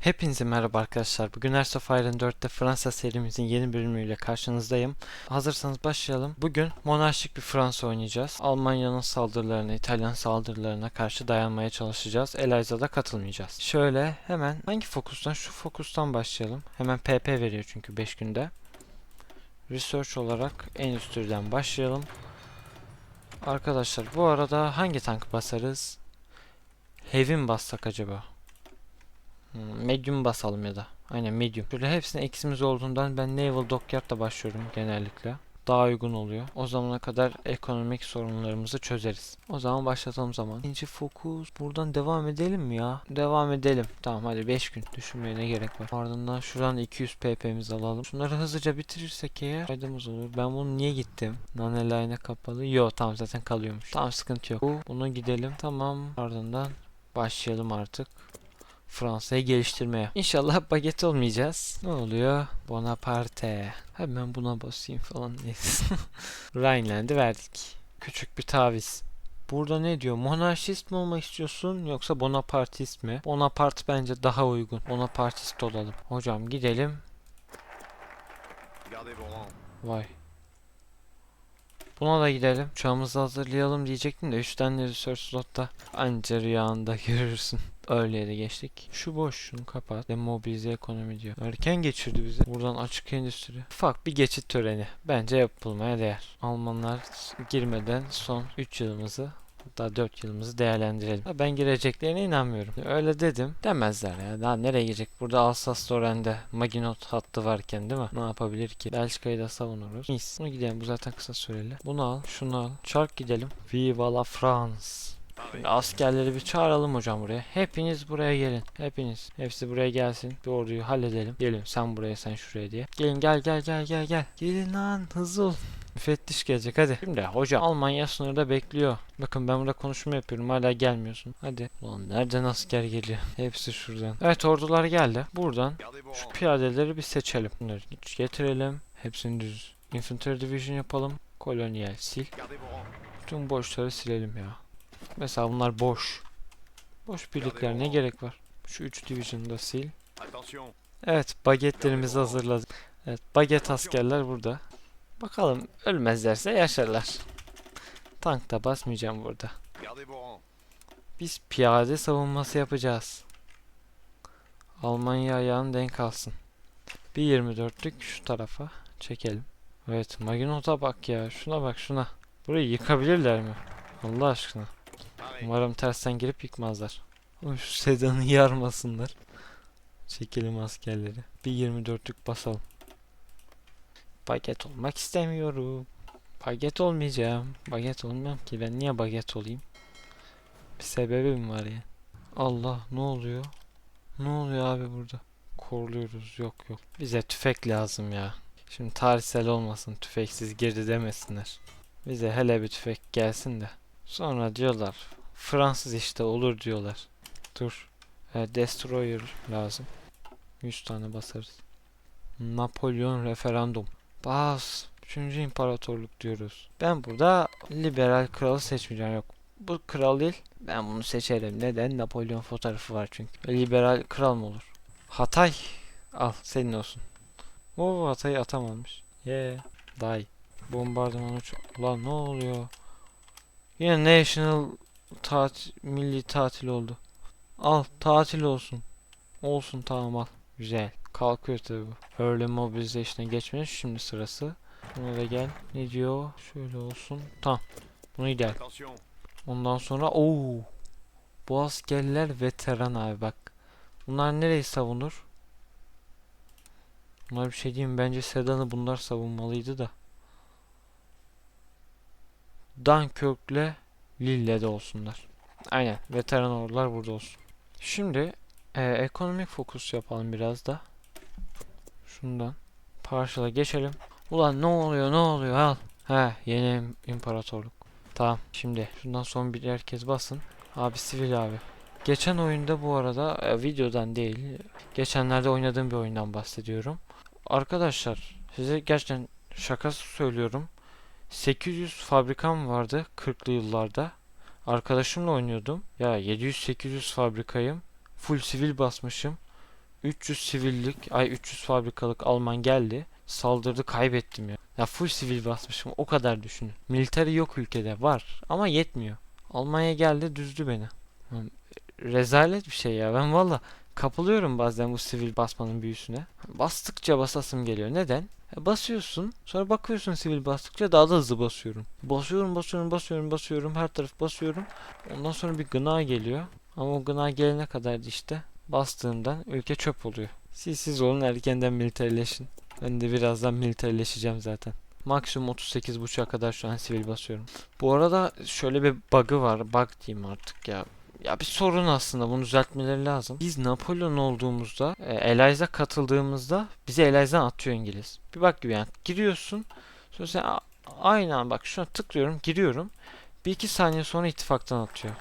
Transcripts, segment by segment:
Hepinize merhaba arkadaşlar. Bugün Hearts of Iron 4'te Fransa serimizin yeni bölümüyle karşınızdayım. Hazırsanız başlayalım. Bugün monarşik bir Fransa oynayacağız. Almanya'nın saldırılarına, İtalyan saldırılarına karşı dayanmaya çalışacağız. Eliza'da katılmayacağız. Şöyle hemen hangi fokustan? Şu fokustan başlayalım. Hemen PP veriyor çünkü 5 günde. Research olarak en üst türden başlayalım. Arkadaşlar bu arada hangi tank basarız? Heavy mi bassak acaba? Hmm, Medium basalım ya da. Aynen medium. Şöyle hepsine eksimiz olduğundan ben Naval Dockyard'da başlıyorum genellikle. Daha uygun oluyor. O zamana kadar ekonomik sorunlarımızı çözeriz. O zaman başlatalım zaman. İkinci fokus. Buradan devam edelim mi ya? Devam edelim. Tamam hadi 5 gün. Düşünmeye ne gerek var. Ardından şuradan 200 pp'mizi alalım. Şunları hızlıca bitirirsek eğer faydamız olur. Ben bunu niye gittim? Nane line kapalı. Yo tamam zaten kalıyormuş. Tamam sıkıntı yok. Bu, bunu gidelim. Tamam. Ardından başlayalım artık. Fransa'yı geliştirmeye. İnşallah baget olmayacağız. Ne oluyor? Bonaparte. Hemen buna basayım falan neyse. Rhineland'i verdik. Küçük bir taviz. Burada ne diyor? Monarşist mi olmak istiyorsun yoksa Bonapartist mi? Bonaparte bence daha uygun. Bonapartist olalım. Hocam gidelim. Vay. Buna da gidelim. Uçağımızı hazırlayalım diyecektim de 3 tane research slotta anca rüyanda görürsün. Öyle de geçtik. Şu boş şunu kapat. Demobilize ekonomi diyor. Erken geçirdi bizi. Buradan açık endüstri. Ufak bir geçit töreni. Bence yapılmaya değer. Almanlar girmeden son 3 yılımızı hatta 4 yılımızı değerlendirelim. Ben gireceklerine inanmıyorum. Öyle dedim. Demezler ya. Daha nereye girecek? Burada Alsace-Lorraine'de Maginot hattı varken değil mi? Ne yapabilir ki? Belçika'yı da savunuruz. Mis. Bunu gidelim. Bu zaten kısa süreli. Bunu al. Şunu al. Çark gidelim. Viva la France. Şimdi askerleri bir çağıralım hocam buraya. Hepiniz buraya gelin. Hepiniz. Hepsi buraya gelsin. Bir orduyu halledelim. Gelin sen buraya sen şuraya diye. Gelin gel gel gel gel gel. Gelin lan hızlı ol. Müfettiş gelecek hadi. Şimdi hocam Almanya sınırda bekliyor. Bakın ben burada konuşma yapıyorum hala gelmiyorsun. Hadi. Ulan nereden asker geliyor? Hepsi şuradan. Evet ordular geldi. Buradan şu piyadeleri bir seçelim. Bunları getirelim. Hepsini düz. Infantry Division yapalım. Kolonyal sil. Tüm boşları silelim ya. Mesela bunlar boş. Boş birlikler ne gerek var? Şu 3 division'da sil. Evet bagetlerimizi hazırladık. Evet baget askerler burada. Bakalım ölmezlerse yaşarlar. Tank da basmayacağım burada. Biz piyade savunması yapacağız. Almanya ayağını denk alsın. Bir 24'lük şu tarafa çekelim. Evet Maginot'a bak ya. Şuna bak şuna. Burayı yıkabilirler mi? Allah aşkına. Umarım tersten girip yıkmazlar. Şu sedanı yarmasınlar. Çekelim askerleri. Bir 24'lük basalım. Baget olmak istemiyorum. Baget olmayacağım. Baget olmam ki. Ben niye baget olayım? Bir sebebim var ya. Allah ne oluyor? Ne oluyor abi burada? Korluyoruz. Yok yok. Bize tüfek lazım ya. Şimdi tarihsel olmasın. Tüfeksiz girdi demesinler. Bize hele bir tüfek gelsin de. Sonra diyorlar Fransız işte olur diyorlar. Dur. E, Destroyer lazım. 100 tane basarız. Napolyon referandum. Bas. 3. imparatorluk diyoruz. Ben burada liberal kralı seçmeyeceğim. Yok. Bu kral değil. Ben bunu seçerim. Neden? Napolyon fotoğrafı var çünkü. Liberal kral mı olur? Hatay. Al senin olsun. O Hatay'ı atamamış. Ye. Daha iyi. Bombardıman uç. Ulan ne oluyor? Yine national tatil, milli tatil oldu. Al tatil olsun. Olsun tamam al. Güzel. Kalkıyor tabi bu. Early mobilization'a geçmenin şimdi sırası. Buna da gel. Ne diyor? Şöyle olsun. Tamam. Bunu. Attention. Ondan sonra ooo. Bu askerler veteran abi bak. Bunlar nereyi savunur? Bunlar bir şey diyeyim bence Sedan'ı bunlar savunmalıydı da. Dunkirk'le Lille'de olsunlar. Aynen veteran ordular burada olsun. Şimdi e, ekonomik fokus yapalım biraz da. Şundan. Partial'a geçelim. Ulan ne oluyor ne oluyor al. He yeni im- imparatorluk. Tamam şimdi şundan son bir herkes basın. Abi sivil abi. Geçen oyunda bu arada e, videodan değil. Geçenlerde oynadığım bir oyundan bahsediyorum. Arkadaşlar size gerçekten şakası söylüyorum. 800 fabrikam vardı 40'lı yıllarda. Arkadaşımla oynuyordum. Ya 700-800 fabrikayım. Full sivil basmışım. 300 sivillik, ay 300 fabrikalık Alman geldi. Saldırdı kaybettim ya. Ya full sivil basmışım o kadar düşünün. Military yok ülkede var ama yetmiyor. Almanya geldi düzdü beni. Rezalet bir şey ya ben valla kapılıyorum bazen bu sivil basmanın büyüsüne. Bastıkça basasım geliyor. Neden? E, Basıyorsun sonra bakıyorsun sivil bastıkça daha da hızlı basıyorum. Basıyorum basıyorum basıyorum basıyorum her taraf basıyorum. Ondan sonra bir gına geliyor. Ama o gına gelene kadar da işte bastığımdan ülke çöp oluyor. Siz siz olun erkenden militerleşin. Ben de birazdan militerleşeceğim zaten. Maksimum 38.5'a kadar şu an sivil basıyorum. Bu arada şöyle bir bug'ı var. Bug diyeyim artık ya. Ya bir sorun aslında bunu düzeltmeleri lazım. Biz Napolyon olduğumuzda, e, Eliza katıldığımızda bizi Eliza'dan atıyor İngiliz. Bir bak gibi yani giriyorsun. Sonra sen a- aynı an bak şuna tıklıyorum, giriyorum. Bir iki saniye sonra ittifaktan atıyor.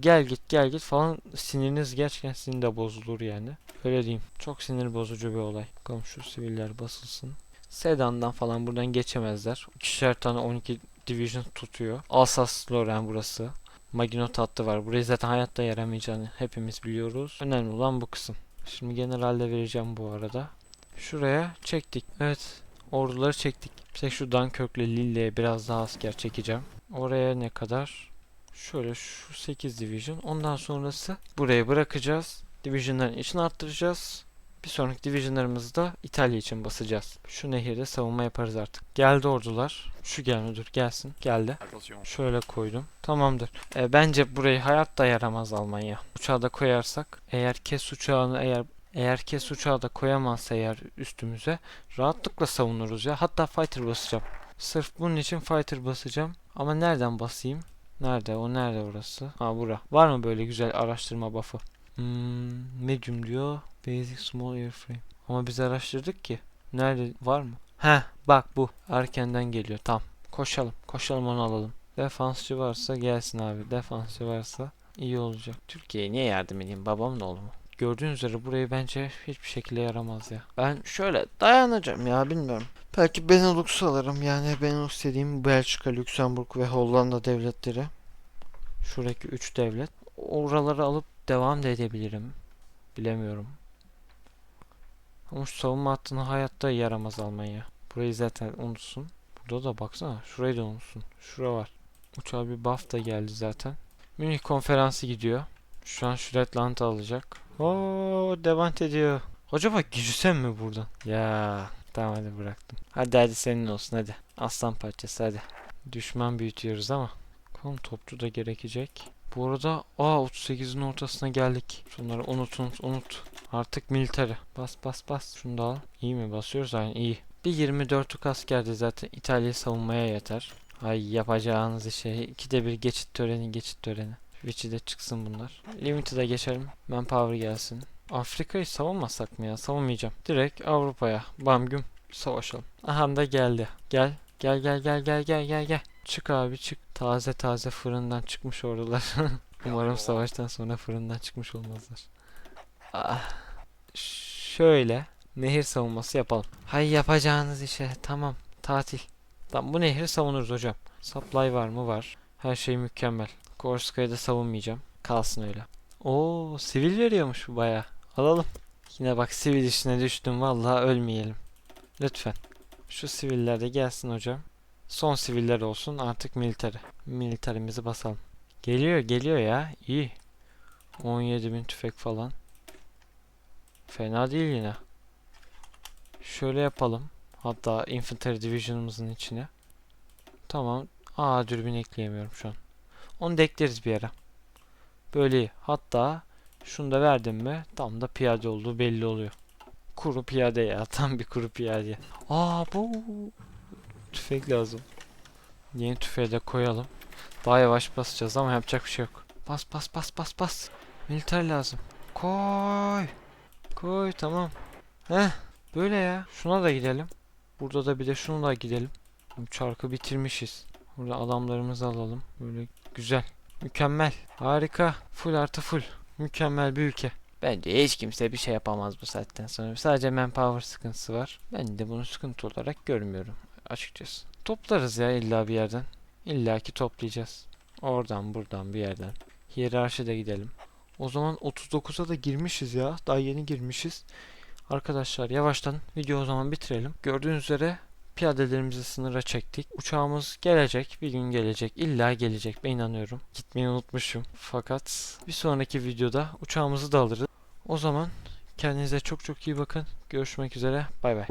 Gel git gel git falan siniriniz gerçekten sizin de bozulur yani. Öyle diyeyim. Çok sinir bozucu bir olay. Bakalım şu siviller basılsın. Sedan'dan falan buradan geçemezler. İkişer tane 12 division tutuyor. Alsace-Lorraine burası. Maginot hattı var. Burayı zaten hayatta yaramayacağını hepimiz biliyoruz. Önemli olan bu kısım. Şimdi generalle vereceğim bu arada. Şuraya çektik. Evet. Orduları çektik. Bir tek şu Dunkirk'le Lille'ye biraz daha asker çekeceğim. Oraya ne kadar? Şöyle şu 8 division. Ondan sonrası buraya bırakacağız. Division'ların içini arttıracağız. Bir sonraki divisionlarımızı da İtalya için basacağız. Şu nehirde savunma yaparız artık. Geldi ordular. Şu gelme dur gelsin. Geldi. Şöyle koydum. Tamamdır. E, bence burayı hayatta yaramaz Almanya. Uçağı da koyarsak eğer kes uçağını eğer eğer kes uçağı da koyamazsa eğer üstümüze rahatlıkla savunuruz ya. Hatta fighter basacağım. Sırf bunun için fighter basacağım. Ama nereden basayım? Nerede? O nerede orası? Ha bura. Var mı böyle güzel araştırma buff'ı? Hmm, medium diyor. Basic small airframe. Ama biz araştırdık ki. Nerede? Var mı? Heh bak bu. Erkenden geliyor. Tam. Koşalım. Koşalım onu alalım. Defansçı varsa gelsin abi. Defansçı varsa iyi olacak. Türkiye'ye niye yardım edeyim? Babamın oğlu mu? Gördüğünüz üzere burayı bence hiçbir şekilde yaramaz ya. Ben şöyle dayanacağım ya bilmiyorum. Belki Benelux alırım. Yani Benelux dediğim Belçika, Lüksemburg ve Hollanda devletleri. Şuradaki 3 devlet. Oraları alıp devam da edebilirim. Bilemiyorum. Ama şu savunma hattını hayatta yaramaz Almanya. Burayı zaten unutsun. Burada da baksana. Şurayı da unutsun. Şura var. Uçağa bir buff da geldi zaten. Münih konferansı gidiyor. Şu an Şuretland alacak. Oo devam ediyor. Acaba girsem mi buradan? Ya tamam hadi bıraktım. Hadi hadi senin olsun hadi. Aslan parçası hadi. Düşman büyütüyoruz ama. Bakalım topçu da gerekecek. Bu arada aa 38'in ortasına geldik. Şunları unut unut unut. Artık militeri. Bas bas bas. Şunu da al. İyi mi basıyoruz? Aynen iyi. Bir 24'lük askerde zaten İtalya'yı savunmaya yeter. Ay yapacağınız işe. İkide bir geçit töreni geçit töreni. Witch'i de çıksın bunlar. Limited'a geçelim. Manpower gelsin. Afrika'yı savunmasak mı ya? Savunmayacağım. Direkt Avrupa'ya. Bam güm. Savaşalım. Aha da geldi. Gel. Gel gel gel gel gel gel gel. Çık abi çık. Taze taze fırından çıkmış ordular. Umarım savaştan sonra fırından çıkmış olmazlar. Ah. Şöyle nehir savunması yapalım. Hay yapacağınız işe tamam tatil. Tamam bu nehri savunuruz hocam. Supply var mı? Var. Her şey mükemmel. Korska'yı da savunmayacağım. Kalsın öyle. Oo sivil veriyormuş bu baya. Alalım. Yine bak sivil işine düştüm. Vallahi ölmeyelim. Lütfen. Şu siviller de gelsin hocam. Son siviller olsun artık militeri. Militerimizi basalım. Geliyor geliyor ya. İyi. 17.000 tüfek falan. Fena değil yine. Şöyle yapalım. Hatta Infantry Division'ımızın içine. Tamam. Aa dürbün ekleyemiyorum şu an. Onu da ekleriz bir ara. Böyle. Hatta şunu da verdim mi tam da piyade olduğu belli oluyor. Kuru piyade ya. Tam bir kuru piyade. Aa bu tüfek lazım. Yeni tüfeği de koyalım. Daha yavaş basacağız ama yapacak bir şey yok. Bas bas bas bas bas. Militer lazım. Koy. Koy tamam. Heh. Böyle ya. Şuna da gidelim. Burada da bir de şunu da gidelim. Bu Çarkı bitirmişiz. Burada adamlarımızı alalım. Böyle güzel. Mükemmel. Harika. Full artı full. Mükemmel bir ülke. Bence hiç kimse bir şey yapamaz bu saatten sonra. Sadece manpower sıkıntısı var. Ben de bunu sıkıntı olarak görmüyorum açıkçası. Toplarız ya illa bir yerden. İlla ki toplayacağız. Oradan buradan bir yerden. Hiyerarşide gidelim. O zaman 39'a da girmişiz ya. Daha yeni girmişiz. Arkadaşlar yavaştan video o zaman bitirelim. Gördüğünüz üzere piyadelerimizi sınıra çektik. Uçağımız gelecek. Bir gün gelecek. İlla gelecek. Ben inanıyorum. Gitmeyi unutmuşum. Fakat bir sonraki videoda uçağımızı da alırız. O zaman kendinize çok çok iyi bakın. Görüşmek üzere. Bay bay.